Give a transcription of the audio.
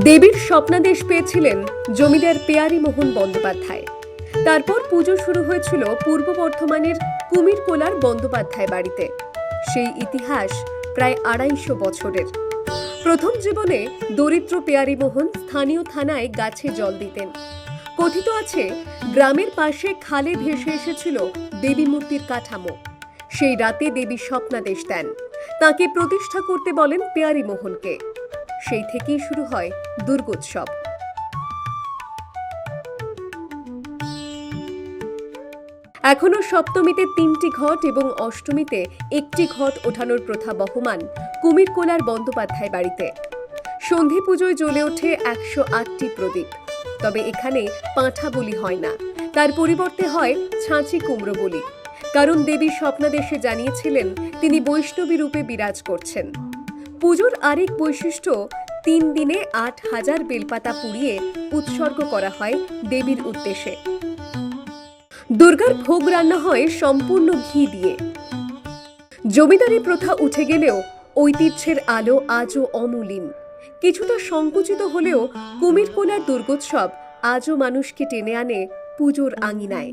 দেবীর স্বপ্নাদেশ পেয়েছিলেন জমিদার পেয়ারি মোহন বন্দ্যোপাধ্যায়। তারপর পুজো শুরু হয়েছিল পূর্ব বর্ধমানের কুমিরকোলার বন্দ্যোপাধ্যায় বাড়িতে। সেই ইতিহাস প্রায় আড়াইশো বছরের। প্রথম জীবনে দরিদ্র পেয়ারি মোহন স্থানীয় থানায় গাছে জল দিতেন। কথিত আছে, গ্রামের পাশে খালে ভেসে এসেছিল দেবী মূর্তির কাঠামো। সেই রাতে দেবী স্বপ্নাদেশ দেন। তাকে প্রতিষ্ঠা করতে বলেন পেয়ারি মোহনকে। সেই থেকেই শুরু হয় দুর্গোৎসব। এখনও সপ্তমীতে তিনটি ঘট এবং অষ্টমীতে একটি ঘট ওঠানোর প্রথা বহমান কুমিরকোলার বন্দ্যোপাধ্যায় বাড়িতে। সন্ধি পুজোয় জ্বলে ওঠে একশো আটটি প্রদীপ। তবে এখানে পাঁঠা বলি হয় না, তার পরিবর্তে হয় ছাঁচি কুমড়ো বলি। কারণ দেবী স্বপ্নাদেশে জানিয়েছিলেন, তিনি বৈষ্ণবী রূপে বিরাজ করছেন। পুজোর আরেক বৈশিষ্ট্য, তিন দিনে আট হাজার বেলপাতা পুড়িয়ে উৎসর্গ করা হয় দেবীর উদ্দেশ্যে। দুর্গার ভোগ রান্না হয় সম্পূর্ণ ঘি দিয়ে। জমিদারি প্রথা উঠে গেলেও ঐতিহ্যের আলো আজও অমূলিন। কিছুটা সংকুচিত হলেও কুমিরকোলার দুর্গোৎসব আজও মানুষকে টেনে আনে পুজোর আঙিনায়।